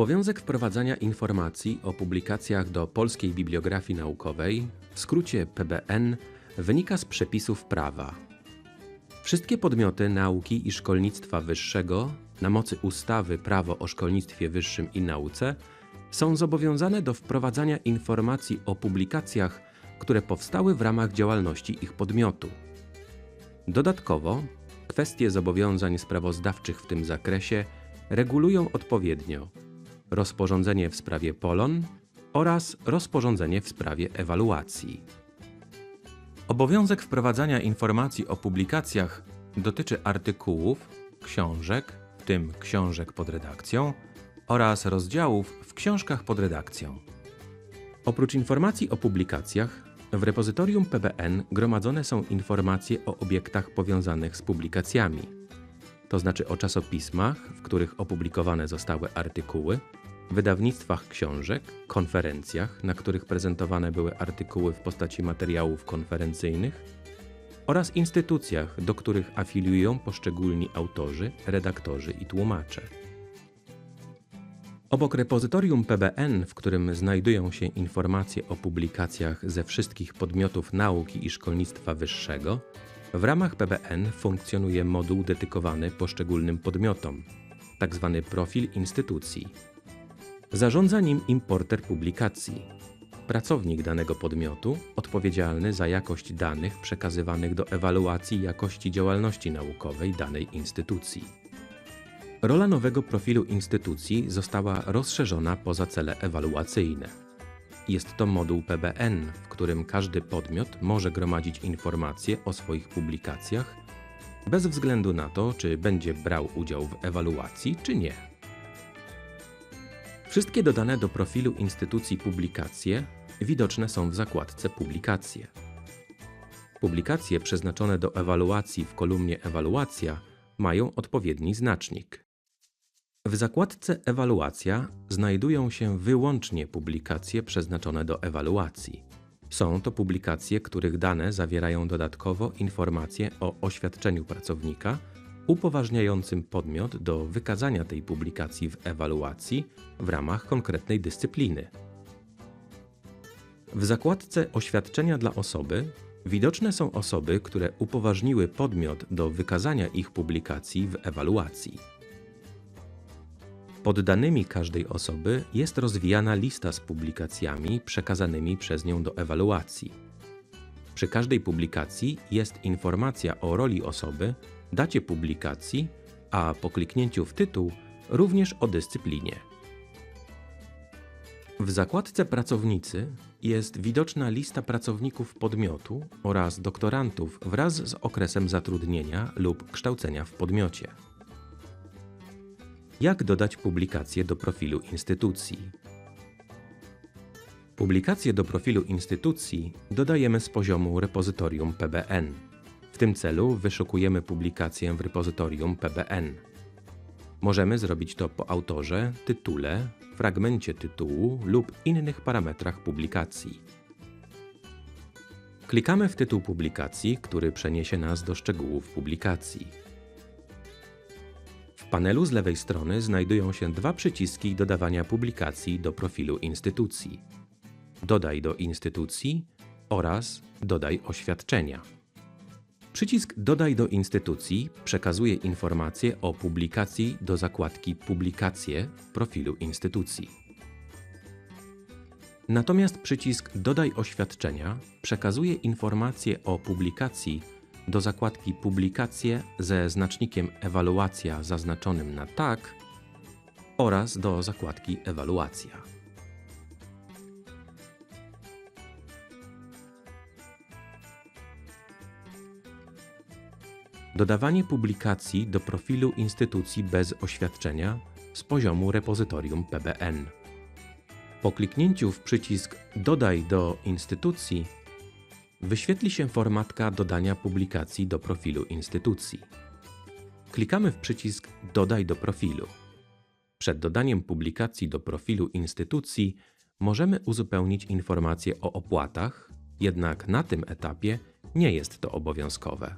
Obowiązek wprowadzania informacji o publikacjach do Polskiej Bibliografii Naukowej, w skrócie PBN, wynika z przepisów prawa. Wszystkie podmioty nauki i szkolnictwa wyższego, na mocy ustawy Prawo o szkolnictwie wyższym i nauce, są zobowiązane do wprowadzania informacji o publikacjach, które powstały w ramach działalności ich podmiotu. Dodatkowo, kwestie zobowiązań sprawozdawczych w tym zakresie regulują odpowiednio rozporządzenie w sprawie Polon oraz rozporządzenie w sprawie ewaluacji. Obowiązek wprowadzania informacji o publikacjach dotyczy artykułów, książek, w tym książek pod redakcją, oraz rozdziałów w książkach pod redakcją. Oprócz informacji o publikacjach, w repozytorium PBN gromadzone są informacje o obiektach powiązanych z publikacjami, to znaczy o czasopismach, w których opublikowane zostały artykuły, wydawnictwach książek, konferencjach, na których prezentowane były artykuły w postaci materiałów konferencyjnych oraz instytucjach, do których afiliują poszczególni autorzy, redaktorzy i tłumacze. Obok repozytorium PBN, w którym znajdują się informacje o publikacjach ze wszystkich podmiotów nauki i szkolnictwa wyższego, w ramach PBN funkcjonuje moduł dedykowany poszczególnym podmiotom, tzw. profil instytucji. Zarządza nim importer publikacji, pracownik danego podmiotu odpowiedzialny za jakość danych przekazywanych do ewaluacji jakości działalności naukowej danej instytucji. Rola nowego profilu instytucji została rozszerzona poza cele ewaluacyjne. Jest to moduł PBN, w którym każdy podmiot może gromadzić informacje o swoich publikacjach, bez względu na to, czy będzie brał udział w ewaluacji, czy nie. Wszystkie dodane do profilu instytucji publikacje widoczne są w zakładce Publikacje. Publikacje przeznaczone do ewaluacji w kolumnie Ewaluacja mają odpowiedni znacznik. W zakładce Ewaluacja znajdują się wyłącznie publikacje przeznaczone do ewaluacji. Są to publikacje, których dane zawierają dodatkowo informacje o oświadczeniu pracownika upoważniającym podmiot do wykazania tej publikacji w ewaluacji w ramach konkretnej dyscypliny. W zakładce Oświadczenia dla osoby widoczne są osoby, które upoważniły podmiot do wykazania ich publikacji w ewaluacji. Pod danymi każdej osoby jest rozwijana lista z publikacjami przekazanymi przez nią do ewaluacji. Przy każdej publikacji jest informacja o roli osoby, dacie publikacji, a po kliknięciu w tytuł również o dyscyplinie. W zakładce Pracownicy jest widoczna lista pracowników podmiotu oraz doktorantów wraz z okresem zatrudnienia lub kształcenia w podmiocie. Jak dodać publikacje do profilu instytucji? Publikacje do profilu instytucji dodajemy z poziomu repozytorium PBN. Tym celu wyszukujemy publikację w repozytorium PBN. Możemy zrobić to po autorze, tytule, fragmencie tytułu lub innych parametrach publikacji. Klikamy w tytuł publikacji, który przeniesie nas do szczegółów publikacji. W panelu z lewej strony znajdują się dwa przyciski dodawania publikacji do profilu instytucji. Dodaj do instytucji oraz Dodaj oświadczenia. Przycisk Dodaj do instytucji przekazuje informacje o publikacji do zakładki Publikacje w profilu instytucji. Natomiast przycisk Dodaj oświadczenia przekazuje informacje o publikacji do zakładki Publikacje ze znacznikiem Ewaluacja zaznaczonym na tak oraz do zakładki Ewaluacja. Dodawanie publikacji do profilu instytucji bez oświadczenia z poziomu repozytorium PBN. Po kliknięciu w przycisk Dodaj do instytucji wyświetli się formatka dodania publikacji do profilu instytucji. Klikamy w przycisk Dodaj do profilu. Przed dodaniem publikacji do profilu instytucji możemy uzupełnić informacje o opłatach, jednak na tym etapie nie jest to obowiązkowe.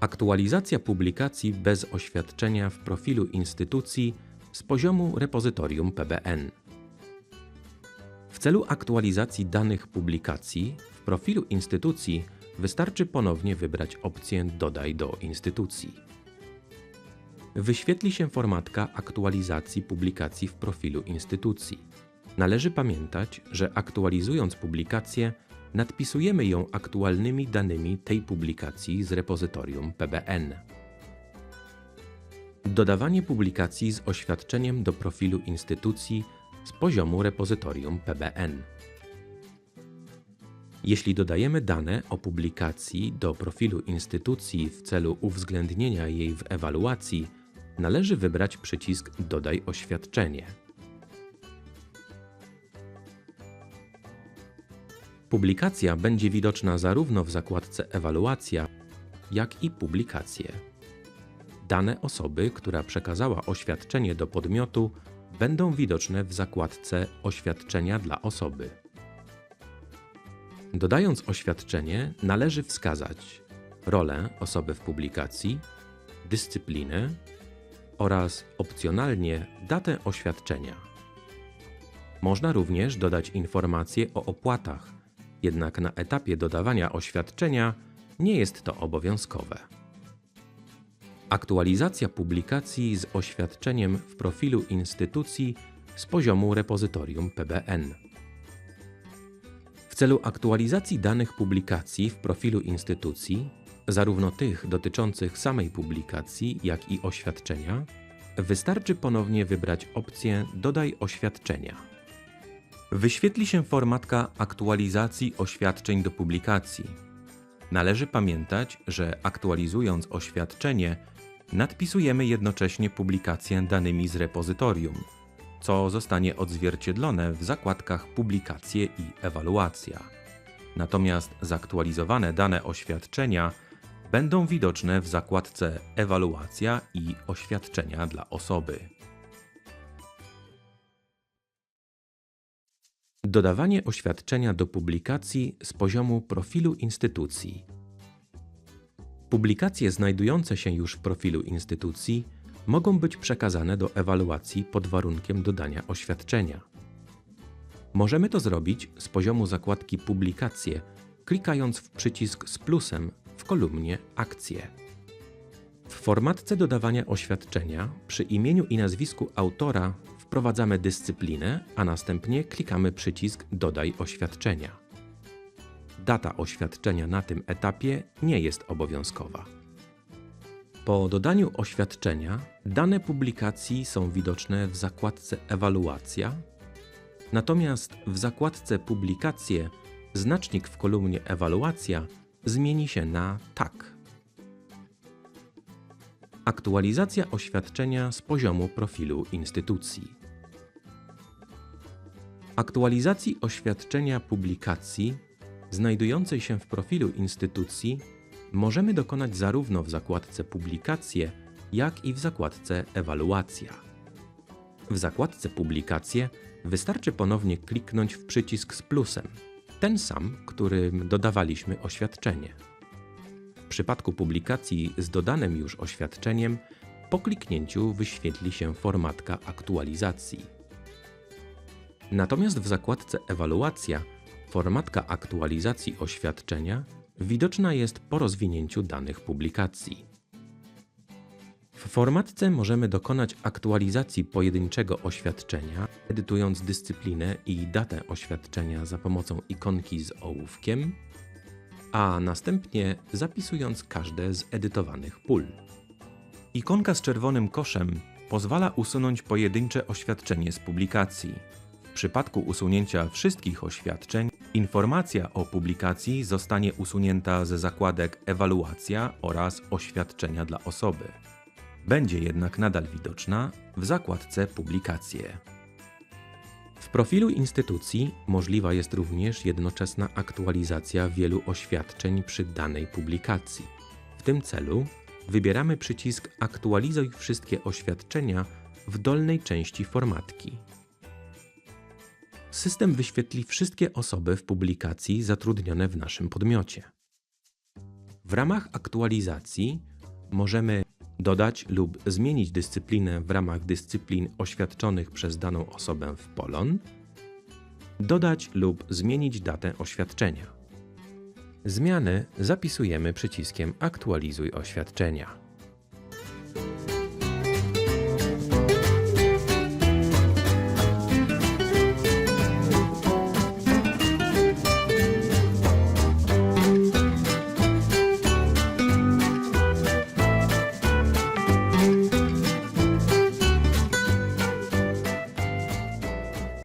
Aktualizacja publikacji bez oświadczenia w profilu instytucji z poziomu repozytorium PBN. W celu aktualizacji danych publikacji w profilu instytucji wystarczy ponownie wybrać opcję Dodaj do instytucji. Wyświetli się formatka aktualizacji publikacji w profilu instytucji. Należy pamiętać, że aktualizując publikację, nadpisujemy ją aktualnymi danymi tej publikacji z repozytorium PBN. Dodawanie publikacji z oświadczeniem do profilu instytucji z poziomu repozytorium PBN. Jeśli dodajemy dane o publikacji do profilu instytucji w celu uwzględnienia jej w ewaluacji, należy wybrać przycisk Dodaj oświadczenie. Publikacja będzie widoczna zarówno w zakładce Ewaluacja, jak i Publikacje. Dane osoby, która przekazała oświadczenie do podmiotu, będą widoczne w zakładce Oświadczenia dla osoby. Dodając oświadczenie, należy wskazać rolę osoby w publikacji, dyscyplinę oraz opcjonalnie datę oświadczenia. Można również dodać informacje o opłatach, jednak na etapie dodawania oświadczenia nie jest to obowiązkowe. Aktualizacja publikacji z oświadczeniem w profilu instytucji z poziomu repozytorium PBN. W celu aktualizacji danych publikacji w profilu instytucji, zarówno tych dotyczących samej publikacji, jak i oświadczenia, wystarczy ponownie wybrać opcję Dodaj oświadczenia. Wyświetli się formatka aktualizacji oświadczeń do publikacji. Należy pamiętać, że aktualizując oświadczenie, nadpisujemy jednocześnie publikację danymi z repozytorium, co zostanie odzwierciedlone w zakładkach Publikacje i Ewaluacja. Natomiast zaktualizowane dane oświadczenia będą widoczne w zakładce Ewaluacja i Oświadczenia dla osoby. Dodawanie oświadczenia do publikacji z poziomu profilu instytucji. Publikacje znajdujące się już w profilu instytucji mogą być przekazane do ewaluacji pod warunkiem dodania oświadczenia. Możemy to zrobić z poziomu zakładki Publikacje, klikając w przycisk z plusem w kolumnie Akcje. W formatce dodawania oświadczenia przy imieniu i nazwisku autora wprowadzamy dyscyplinę, a następnie klikamy przycisk Dodaj oświadczenia. Data oświadczenia na tym etapie nie jest obowiązkowa. Po dodaniu oświadczenia dane publikacji są widoczne w zakładce Ewaluacja, natomiast w zakładce Publikacje znacznik w kolumnie Ewaluacja zmieni się na Tak. Aktualizacja oświadczenia z poziomu profilu instytucji. Aktualizacji oświadczenia publikacji znajdującej się w profilu instytucji możemy dokonać zarówno w zakładce Publikacje, jak i w zakładce Ewaluacja. W zakładce Publikacje wystarczy ponownie kliknąć w przycisk z plusem, ten sam, którym dodawaliśmy oświadczenie. W przypadku publikacji z dodanym już oświadczeniem, po kliknięciu wyświetli się formatka aktualizacji. Natomiast w zakładce Ewaluacja formatka aktualizacji oświadczenia widoczna jest po rozwinięciu danych publikacji. W formatce możemy dokonać aktualizacji pojedynczego oświadczenia, edytując dyscyplinę i datę oświadczenia za pomocą ikonki z ołówkiem, a następnie zapisując każde z edytowanych pól. Ikonka z czerwonym koszem pozwala usunąć pojedyncze oświadczenie z publikacji. Przypadku usunięcia wszystkich oświadczeń, informacja o publikacji zostanie usunięta ze zakładek Ewaluacja oraz Oświadczenia dla osoby. Będzie jednak nadal widoczna w zakładce Publikacje. W profilu instytucji możliwa jest również jednoczesna aktualizacja wielu oświadczeń przy danej publikacji. W tym celu wybieramy przycisk Aktualizuj wszystkie oświadczenia w dolnej części formatki. System wyświetli wszystkie osoby w publikacji zatrudnione w naszym podmiocie. W ramach aktualizacji możemy Dodać lub zmienić dyscyplinę w ramach dyscyplin oświadczonych przez daną osobę w Polon. Dodać lub zmienić datę oświadczenia. Zmiany zapisujemy przyciskiem Aktualizuj oświadczenia.